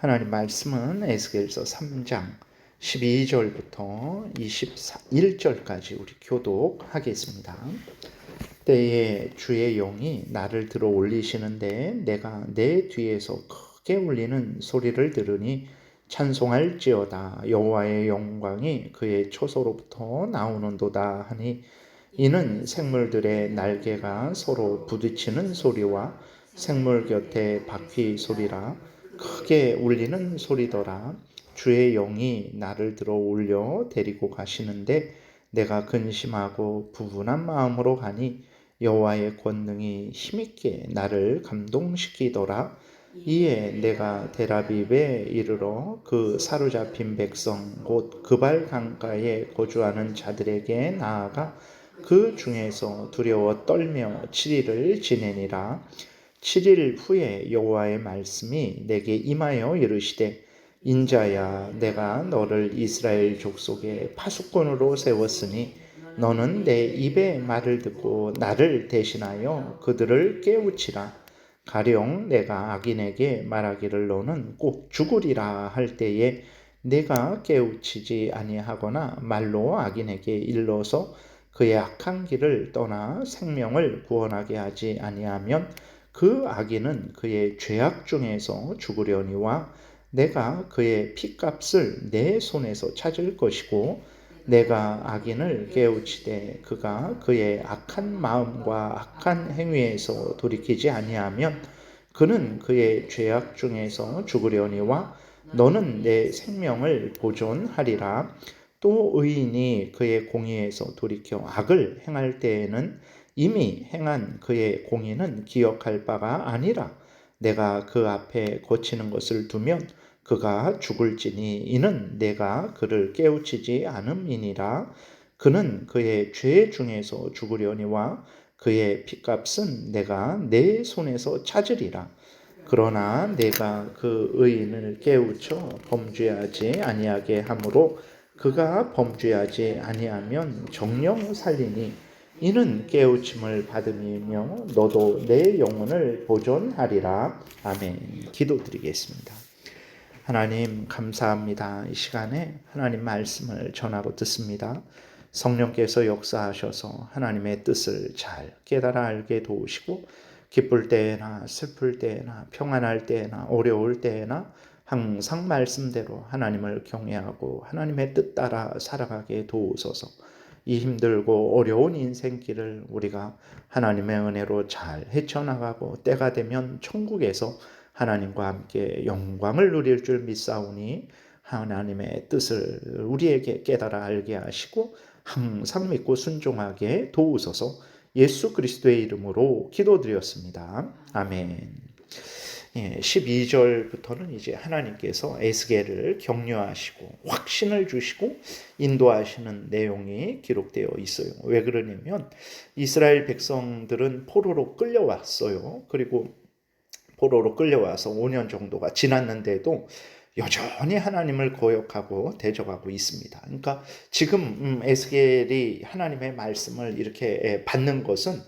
하나님 말씀은 에스겔서 3장 12절부터 21절까지 우리 교독하겠습니다. 때에 주의 영이 나를 들어 올리시는데 내가 내 뒤에서 크게 울리는 소리를 들으니 찬송할지어다 여호와의 영광이 그의 초소로부터 나오는도다 하니 이는 생물들의 날개가 서로 부딪히는 소리와 생물 곁에 바퀴 소리라 크게 울리는 소리더라. 주의 영이 나를 들어 올려 데리고 가시는데 내가 근심하고 부분한 마음으로 가니 여호와의 권능이 힘있게 나를 감동시키더라. 이에 내가 데라빕에 이르러 그 사로잡힌 백성 곧 그발 강가에 거주하는 자들에게 나아가 그 중에서 두려워 떨며 7일을 지내니라 7일 후에 여호와의 말씀이 내게 임하여 이르시되 인자야 내가 너를 이스라엘 족속의 파수꾼으로 세웠으니 너는 내 입의 말을 듣고 나를 대신하여 그들을 깨우치라. 가령 내가 악인에게 말하기를 너는 꼭 죽으리라 할 때에 내가 깨우치지 아니하거나 말로 악인에게 일러서 그의 악한 길을 떠나 생명을 구원하게 하지 아니하면 그 악인은 그의 죄악 중에서 죽으려니와 내가 그의 피값을 내 손에서 찾을 것이고 내가 악인을 깨우치되 그가 그의 악한 마음과 악한 행위에서 돌이키지 아니하면 그는 그의 죄악 중에서 죽으려니와 너는 내 생명을 보존하리라. 또 의인이 그의 공의에서 돌이켜 악을 행할 때에는 이미 행한 그의 공의는 기억할 바가 아니라 내가 그 앞에 고치는 것을 두면 그가 죽을지니 이는 내가 그를 깨우치지 않음이니라. 그는 그의 죄 중에서 죽으려니와 그의 피값은 내가 내 손에서 찾으리라. 그러나 내가 그 의인을 깨우쳐 범죄하지 아니하게 하므로 그가 범죄하지 아니하면 정령 살리니 이는 깨우침을 받음이며 너도 내 영혼을 보존하리라 아멘 기도드리겠습니다. 하나님 감사합니다. 이 시간에 하나님 말씀을 전하고 듣습니다. 성령께서 역사하셔서 하나님의 뜻을 잘 깨달아 알게 도우시고 기쁠 때나 슬플 때나 평안할 때나 어려울 때나 항상 말씀대로 하나님을 경외하고 하나님의 뜻 따라 살아가게 도우소서. 이 힘들고 어려운 인생길을 우리가 하나님의 은혜로 잘 헤쳐나가고 때가 되면 천국에서 하나님과 함께 영광을 누릴 줄 믿사오니 하나님의 뜻을 우리에게 깨달아 알게 하시고 항상 믿고 순종하게 도우소서 예수 그리스도의 이름으로 기도드렸습니다. 아멘. 예, 12절부터는 이제 하나님께서 에스겔을 격려하시고 확신을 주시고 인도하시는 내용이 기록되어 있어요. 왜 그러냐면 이스라엘 백성들은 포로로 끌려왔어요. 그리고 포로로 끌려와서 5년 정도가 지났는데도 여전히 하나님을 거역하고 대적하고 있습니다. 그러니까 지금 음, 에스겔이 하나님의 말씀을 이렇게 받는 것은 어,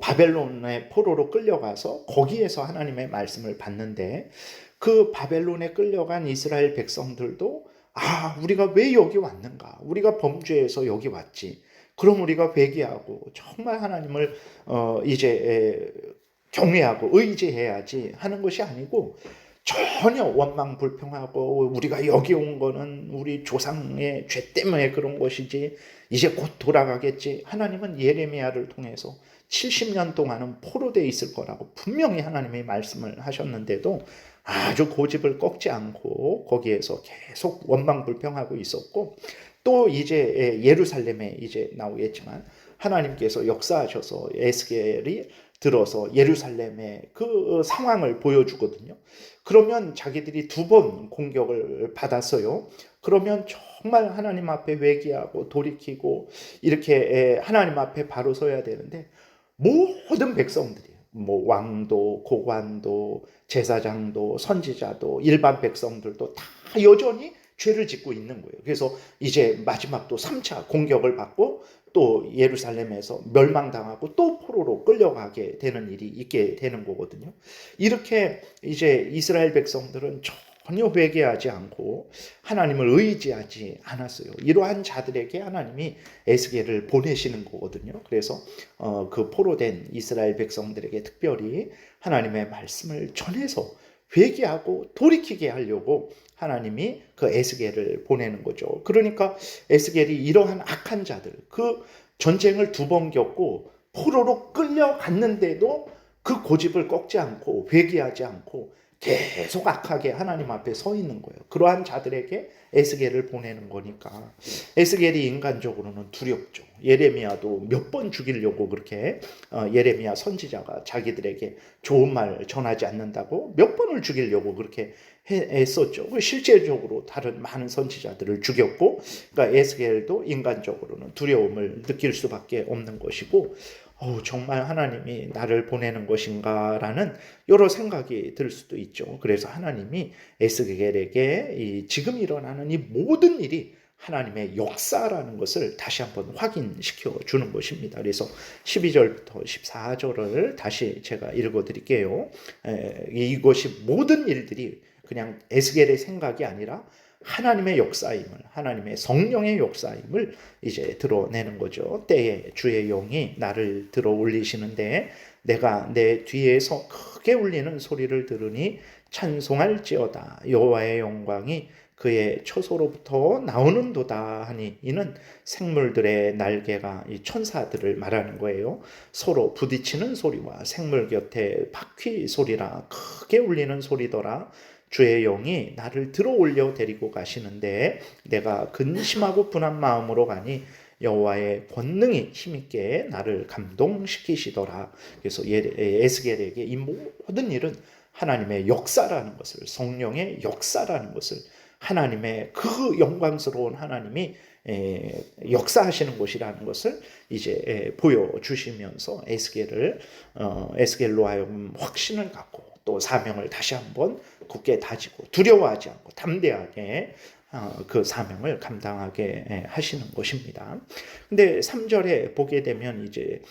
바벨론의 포로로 끌려가서 거기에서 하나님의 말씀을 받는데 그 바벨론에 끌려간 이스라엘 백성들도 아 우리가 왜 여기 왔는가? 우리가 범죄해서 여기 왔지. 그럼 우리가 회개하고 정말 하나님을 어, 이제 경외하고 의지해야지 하는 것이 아니고 전혀 원망 불평하고 우리가 여기 온 거는 우리 조상의 죄 때문에 그런 것이지 이제 곧 돌아가겠지 하나님은 예레미야를 통해서 70년 동안은 포로되어 있을 거라고 분명히 하나님이 말씀을 하셨는데도 아주 고집을 꺾지 않고 거기에서 계속 원망 불평하고 있었고 또 이제 예루살렘에 이제 나오겠지만 하나님께서 역사하셔서 에스겔이 들어서 예루살렘의 그 상황을 보여주거든요. 그러면 자기들이 두 번 공격을 받았어요. 그러면 정말 하나님 앞에 회개하고 돌이키고 이렇게 하나님 앞에 바로 서야 되는데 모든 백성들이 뭐 왕도 고관도 제사장도 선지자도 일반 백성들도 다 여전히 죄를 짓고 있는 거예요. 그래서 이제 마지막 또 3차 공격을 받고 또 예루살렘에서 멸망당하고 또 포로로 끌려가게 되는 일이 있게 되는 거거든요. 이렇게 이제 이스라엘 백성들은 전혀 회개하지 않고 하나님을 의지하지 않았어요. 이러한 자들에게 하나님이 에스겔을 보내시는 거거든요. 그래서 어, 그 포로된 이스라엘 백성들에게 특별히 하나님의 말씀을 전해서 회개하고 돌이키게 하려고 하나님이 그 에스겔을 보내는 거죠. 그러니까 에스겔이 이러한 악한 자들, 그 전쟁을 두 번 겪고 포로로 끌려갔는데도 그 고집을 꺾지 않고 회개하지 않고 계속 악하게 하나님 앞에 서 있는 거예요. 그러한 자들에게 에스겔을 보내는 거니까 에스겔이 인간적으로는 두렵죠. 예레미야도 몇 번 죽이려고 그렇게 어, 예레미야 선지자가 자기들에게 좋은 말 전하지 않는다고 몇 번을 죽이려고 그렇게 했었죠. 실제적으로 다른 많은 선지자들을 죽였고, 그러니까 에스겔도 인간적으로는 두려움을 느낄 수밖에 없는 것이고, 어 정말 하나님이 나를 보내는 것인가라는 여러 생각이 들 수도 있죠. 그래서 하나님이 에스겔에게 이 지금 일어나는 이 모든 일이 하나님의 역사라는 것을 다시 한번 확인시켜 주는 것입니다. 그래서 12절부터 14절을 다시 제가 읽어 드릴게요. 이것이 모든 일들이 그냥 에스겔의 생각이 아니라 하나님의 역사임을 하나님의 성령의 역사임을 이제 드러내는 거죠. 때에 주의 영이 나를 들어 올리시는데 내가 내 뒤에서 크게 울리는 소리를 들으니 찬송할지어다 여호와의 영광이 그의 처소로부터 나오는도다 하니 이는 생물들의 날개가 이 천사들을 말하는 거예요. 서로 부딪히는 소리와 생물 곁에 바퀴 소리라 크게 울리는 소리더라. 주의 영이 나를 들어 올려 데리고 가시는데 내가 근심하고 분한 마음으로 가니 여호와의 권능이 힘있게 나를 감동시키시더라. 그래서 에스겔에게 이 모든 일은 하나님의 역사라는 것을 성령의 역사라는 것을 하나님의 그 영광스러운 하나님이 역사하시는 곳이라는 것을 이제 보여주시면서 에스겔을 어, 에스겔로 하여금 확신을 갖고 또 사명을 다시 한번 굳게 다지고 두려워하지 않고 담대하게 어, 그 사명을 감당하게 예, 하시는 것입니다. 근데 3절에 보게 되면 이제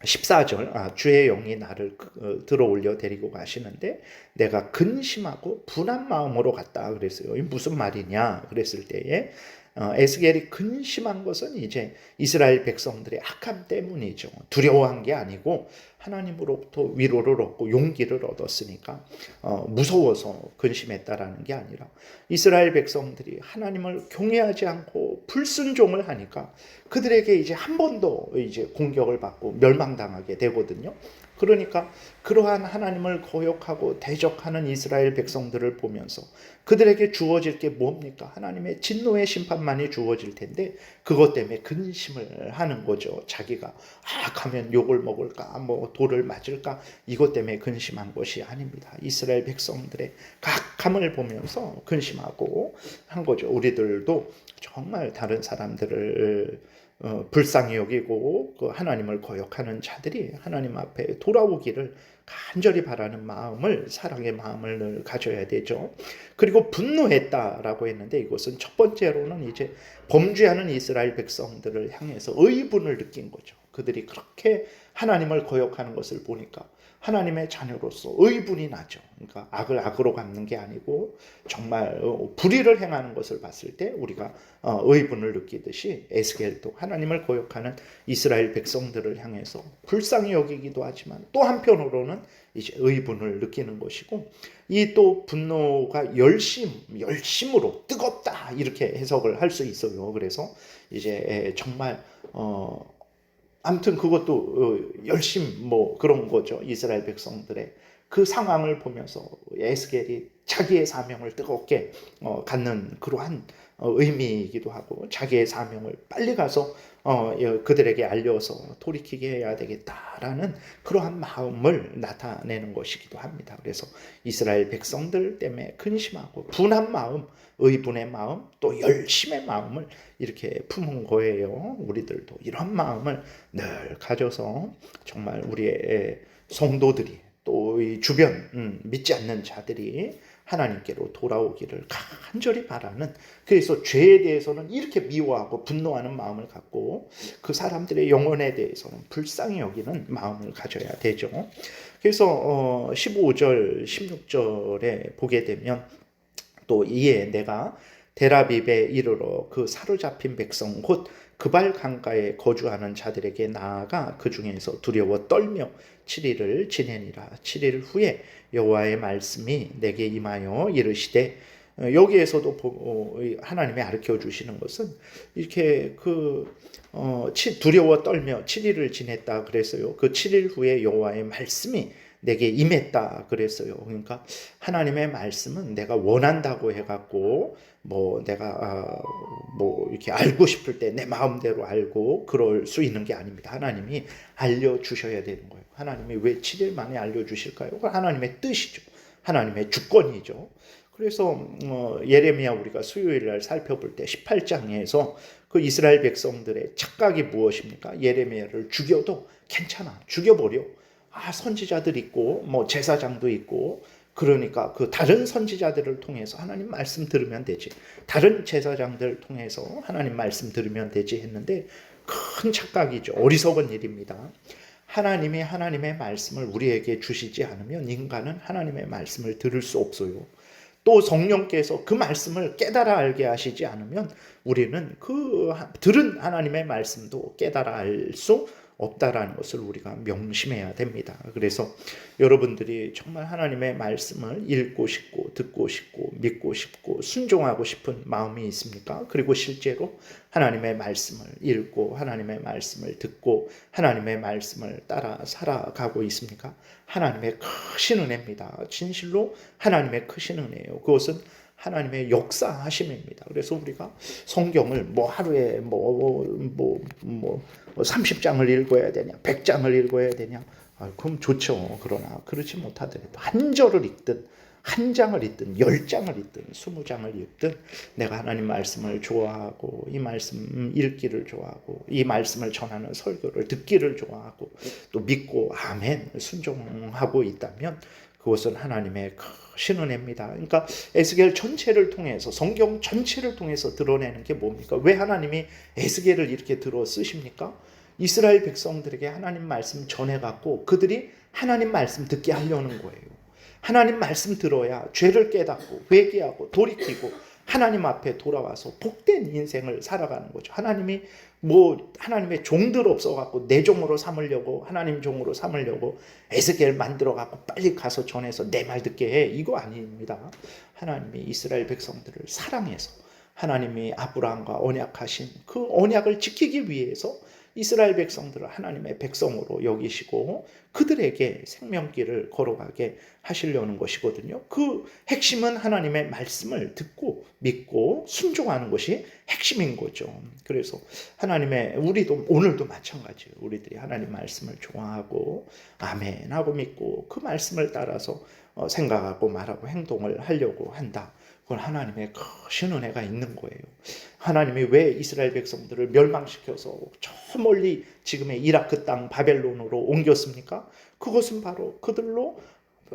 14절 아, 주의 영이 나를 어, 들어 올려 데리고 가시는데 내가 근심하고 분한 마음으로 갔다 그랬어요. 이 무슨 말이냐 그랬을 때에 어, 에스겔이 근심한 것은 이제 이스라엘 백성들의 악함 때문이죠. 두려워한 게 아니고 하나님으로부터 위로를 얻고 용기를 얻었으니까 어, 무서워서 근심했다라는 게 아니라 이스라엘 백성들이 하나님을 경외하지 않고 불순종을 하니까 그들에게 이제 한 번 더 이제 공격을 받고 멸망당하게 되거든요. 그러니까 그러한 하나님을 거역하고 대적하는 이스라엘 백성들을 보면서 그들에게 주어질 게 뭡니까? 하나님의 진노의 심판만이 주어질 텐데 그것 때문에 근심을 하는 거죠. 자기가 아 가면 욕을 먹을까 뭐 돌을 맞을까 이것 때문에 근심한 것이 아닙니다. 이스라엘 백성들의 각함을 보면서 근심하고 한 거죠. 우리들도 정말 다른 사람들을 어, 불쌍히 여기고 그 하나님을 거역하는 자들이 하나님 앞에 돌아오기를 간절히 바라는 마음을 사랑의 마음을 늘 가져야 되죠. 그리고 분노했다라고 했는데 이것은 첫 번째로는 이제 범죄하는 이스라엘 백성들을 향해서 의분을 느낀 거죠. 그들이 그렇게 하나님을 거역하는 것을 보니까 하나님의 자녀로서 의분이 나죠. 그러니까 악을 악으로 갚는 게 아니고 정말 어, 불의를 행하는 것을 봤을 때 우리가 어, 의분을 느끼듯이 에스겔도 하나님을 거역하는 이스라엘 백성들을 향해서 불쌍히 여기기도 하지만 또 한편으로는 이제 의분을 느끼는 것이고 이 또 분노가 열심 열심으로 뜨겁다 이렇게 해석을 할 수 있어요. 그래서 이제 정말 어 아무튼 그것도 어, 열심 뭐 그런 거죠. 이스라엘 백성들의 그 상황을 보면서 에스겔이 자기의 사명을 뜨겁게 어, 갖는 그러한 어, 의미이기도 하고 자기의 사명을 빨리 가서 어, 그들에게 알려서 돌이키게 해야 되겠다라는 그러한 마음을 나타내는 것이기도 합니다. 그래서 이스라엘 백성들 때문에 근심하고 분한 마음, 의분의 마음, 또 열심의 마음을 이렇게 품은 거예요. 우리들도 이런 마음을 늘 가져서 정말 우리의 성도들이 또 이 주변 음, 믿지 않는 자들이 하나님께로 돌아오기를 간절히 바라는 그래서 죄에 대해서는 이렇게 미워하고 분노하는 마음을 갖고 그 사람들의 영혼에 대해서는 불쌍히 여기는 마음을 가져야 되죠. 그래서 15절, 어, 16절에 보게 되면 또 이에 내가 데라빕에 이르러 그 사로잡힌 백성 곧 그발 강가에 거주하는 자들에게 나아가 그 중에서 두려워 떨며 7일을 지내니라 7일 후에 여호와의 말씀이 내게 임하여 이르시되 어, 여기에서도 보- 어, 이 하나님이 가르쳐 주시는 것은 이렇게 그 어, 치- 두려워 떨며 7일을 지냈다 그랬어요. 그 7일 후에 여호와의 말씀이 내게 임했다 그랬어요. 그러니까 하나님의 말씀은 내가 원한다고 해갖고 뭐 내가 아, 뭐 이렇게 알고 싶을 때 내 마음대로 알고 그럴 수 있는 게 아닙니다. 하나님이 알려 주셔야 되는 거예요. 하나님이 왜 7일 만에 알려 주실까요? 그건 하나님의 뜻이죠. 하나님의 주권이죠. 그래서 어, 예레미야 우리가 수요일 날 살펴볼 때 18장에서 그 이스라엘 백성들의 착각이 무엇입니까? 예레미야를 죽여도 괜찮아. 죽여버려. 아, 선지자들 있고 뭐 제사장도 있고 그러니까 그 다른 선지자들을 통해서 하나님 말씀 들으면 되지. 다른 제사장들 통해서 하나님 말씀 들으면 되지 했는데 큰 착각이죠. 어리석은 일입니다. 하나님이 하나님의 말씀을 우리에게 주시지 않으면 인간은 하나님의 말씀을 들을 수 없어요. 또 성령께서 그 말씀을 깨달아 알게 하시지 않으면 우리는 그 하- 들은 하나님의 말씀도 깨달아 알 수 없다라는 것을 우리가 명심해야 됩니다. 그래서 여러분들이 정말 하나님의 말씀을 읽고 싶고 듣고 싶고 믿고 싶고 순종하고 싶은 마음이 있습니까? 그리고 실제로 하나님의 말씀을 읽고 하나님의 말씀을 듣고 하나님의 말씀을 따라 살아가고 있습니까? 하나님의 크신 은혜입니다. 진실로 하나님의 크신 은혜예요. 그것은 하나님의 역사하심입니다. 그래서 우리가 성경을 뭐 하루에 뭐 뭐 뭐 뭐 30장을 읽어야 되냐, 100장을 읽어야 되냐. 아, 그럼 좋죠. 그러나 그렇지 못하더라도 한 절을 읽든 한 장을 읽든 열 장을 읽든 스무 장을 읽든 내가 하나님 말씀을 좋아하고 이 말씀 읽기를 좋아하고 이 말씀을 전하는 설교를 듣기를 좋아하고 또 믿고 아멘 순종하고 있다면 그것은 하나님의 크신 은혜입니다. 그러니까 에스겔 전체를 통해서 성경 전체를 통해서 드러내는 게 뭡니까? 왜 하나님이 에스겔을 이렇게 들어 쓰십니까? 이스라엘 백성들에게 하나님 말씀 전해 갖고 그들이 하나님 말씀 듣게 하려는 거예요. 하나님 말씀 들어야 죄를 깨닫고 회개하고 돌이키고 하나님 앞에 돌아와서 복된 인생을 살아가는 거죠. 하나님이 뭐 하나님의 종들 없어 갖고 내 종으로 삼으려고 하나님 종으로 삼으려고 에스겔 만들어 갖고 빨리 가서 전해서 내 말 듣게 해. 이거 아닙니다. 하나님이 이스라엘 백성들을 사랑해서 하나님이 아브라함과 언약하신 그 언약을 지키기 위해서 이스라엘 백성들을 하나님의 백성으로 여기시고 그들에게 생명길을 걸어가게 하시려는 것이거든요. 그 핵심은 하나님의 말씀을 듣고 믿고 순종하는 것이 핵심인 거죠. 그래서 하나님의 우리도 오늘도 마찬가지예요. 우리들이 하나님 말씀을 좋아하고 아멘 하고 믿고 그 말씀을 따라서 어, 생각하고 말하고 행동을 하려고 한다. 그건 하나님의 크신 은혜가 있는 거예요. 하나님이 왜 이스라엘 백성들을 멸망시켜서 저 멀리 지금의 이라크 땅 바벨론으로 옮겼습니까? 그것은 바로 그들로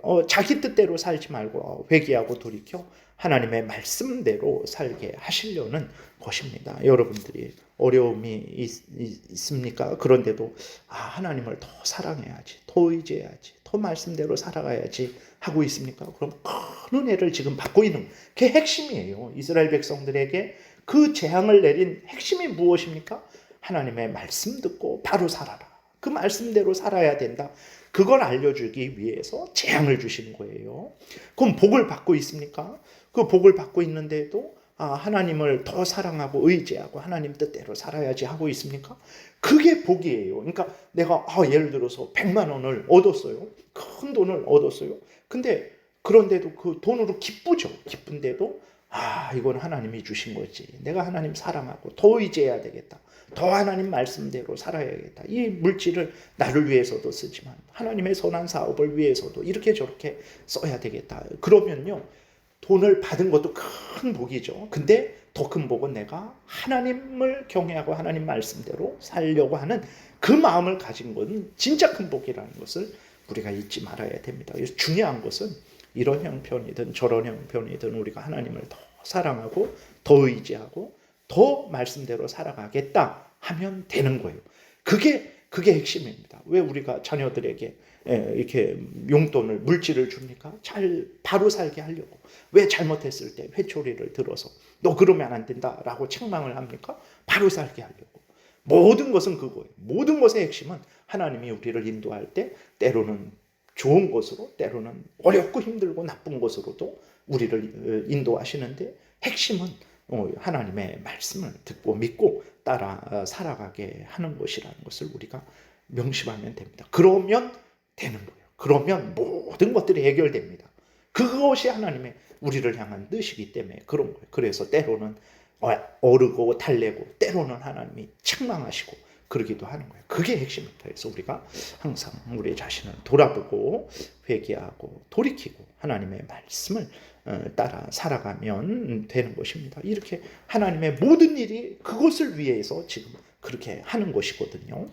어, 자기 뜻대로 살지 말고 회개하고 돌이켜 하나님의 말씀대로 살게 하시려는 것입니다. 여러분들이 어려움이 있, 있습니까? 그런데도 아, 하나님을 더 사랑해야지, 더 의지해야지, 더 말씀대로 살아가야지 하고 있습니까? 그럼 큰 은혜를 지금 받고 있는 게 핵심이에요. 이스라엘 백성들에게 그 재앙을 내린 핵심이 무엇입니까? 하나님의 말씀 듣고 바로 살아라. 그 말씀대로 살아야 된다. 그걸 알려주기 위해서 재앙을 주시는 거예요. 그럼 복을 받고 있습니까? 그 복을 받고 있는데도 아, 하나님을 더 사랑하고 의지하고 하나님 뜻대로 살아야지 하고 있습니까? 그게 복이에요. 그러니까 내가 아, 예를 들어서 100만 원을 얻었어요. 큰 돈을 얻었어요. 근데 그런데도 그 돈으로 기쁘죠. 기쁜데도 아, 이건 하나님이 주신 거지. 내가 하나님 사랑하고 더 의지해야 되겠다. 더 하나님 말씀대로 살아야겠다. 이 물질을 나를 위해서도 쓰지만 하나님의 선한 사업을 위해서도 이렇게 저렇게 써야 되겠다. 그러면요. 돈을 받은 것도 큰 복이죠. 근데 더 큰 복은 내가 하나님을 경외하고 하나님 말씀대로 살려고 하는 그 마음을 가진 건 진짜 큰 복이라는 것을 우리가 잊지 말아야 됩니다. 그래서 중요한 것은 이런 형편이든 저런 형편이든 우리가 하나님을 더 사랑하고 더 의지하고 더 말씀대로 살아가겠다 하면 되는 거예요. 그게 그게 핵심입니다. 왜 우리가 자녀들에게 예, 이렇게 용돈을 물질을 줍니까? 잘 바로 살게 하려고. 왜 잘못했을 때 회초리를 들어서 너 그러면 안 된다라고 책망을 합니까? 바로 살게 하려고. 모든 것은 그거예요. 모든 것의 핵심은 하나님이 우리를 인도할 때 때로는 좋은 곳으로 때로는 어렵고 힘들고 나쁜 곳으로도 우리를 어, 인도하시는데 핵심은 어, 하나님의 말씀을 듣고 믿고 따라 어, 살아가게 하는 것이라는 것을 우리가 명심하면 됩니다. 그러면 되는 거예요. 그러면 모든 것들이 해결됩니다. 그것이 하나님의 우리를 향한 뜻이기 때문에 그런 거예요. 그래서 때로는 어, 어르고 달래고 때로는 하나님이 책망하시고 그러기도 하는 거예요. 그게 핵심입니다. 그래서 우리가 항상 우리 자신을 돌아보고 회개하고 돌이키고 하나님의 말씀을 어, 따라 살아가면 되는 것입니다. 이렇게 하나님의 모든 일이 그것을 위해서 지금 그렇게 하는 것이거든요.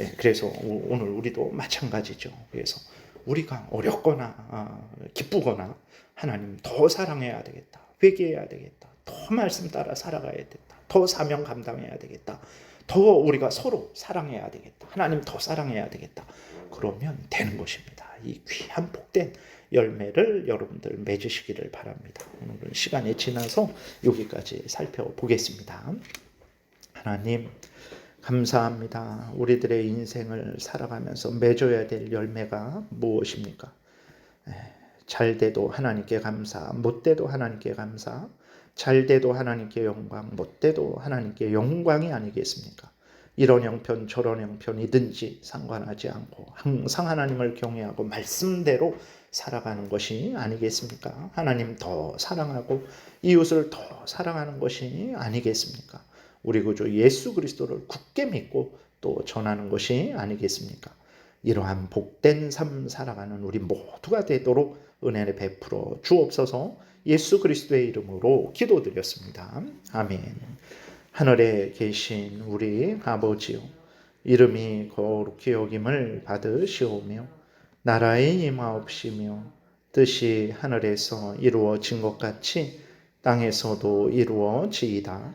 예, 그래서 오- 오늘 우리도 마찬가지죠. 그래서 우리가 어렵거나 아, 기쁘거나 하나님 더 사랑해야 되겠다. 회개해야 되겠다. 더 말씀 따라 살아가야 되겠다. 더 사명 감당해야 되겠다. 더 우리가 서로 사랑해야 되겠다. 하나님 더 사랑해야 되겠다. 그러면 되는 것입니다. 이 귀한 복된 열매를 여러분들 맺으시기를 바랍니다. 오늘은 시간이 지나서 여기까지 살펴보겠습니다. 하나님 감사합니다. 우리들의 인생을 살아가면서 맺어야 될 열매가 무엇입니까? 에, 잘 돼도 하나님께 감사, 못 돼도 하나님께 감사, 잘 돼도 하나님께 영광, 못 돼도 하나님께 영광이 아니겠습니까? 이런 형편 저런 형편이든지 상관하지 않고 항상 하나님을 경외하고 말씀대로 살아가는 것이 아니겠습니까? 하나님 더 사랑하고 이웃을 더 사랑하는 것이 아니겠습니까? 우리 구주 예수 그리스도를 굳게 믿고 또 전하는 것이 아니겠습니까? 이러한 복된 삶 살아가는 우리 모두가 되도록 은혜를 베풀어 주옵소서 예수 그리스도의 이름으로 기도드렸습니다. 아멘. 하늘에 계신 우리 아버지요. 이름이 거룩히 여김을 받으시오며 나라의 임하옵시며 뜻이 하늘에서 이루어진 것 같이 땅에서도 이루어지이다.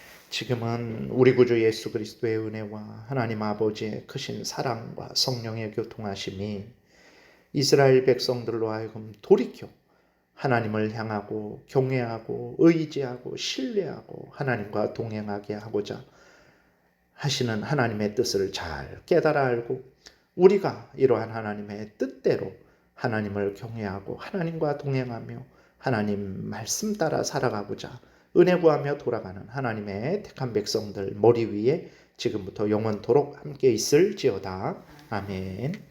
지금은 우리 구주 예수 그리스도의 은혜와 하나님 아버지의 크신 사랑과 성령의 교통하심이 이스라엘 백성들로 하여금 돌이켜 하나님을 향하고 경외하고 의지하고 신뢰하고 하나님과 동행하게 하고자 하시는 하나님의 뜻을 잘 깨달아 알고 우리가 이러한 하나님의 뜻대로 하나님을 경외하고 하나님과 동행하며 하나님 말씀 따라 살아가고자 은혜 구하며 돌아가는 하나님의 택한 백성들 머리 위에 지금부터 영원토록 함께 있을지어다. 아멘.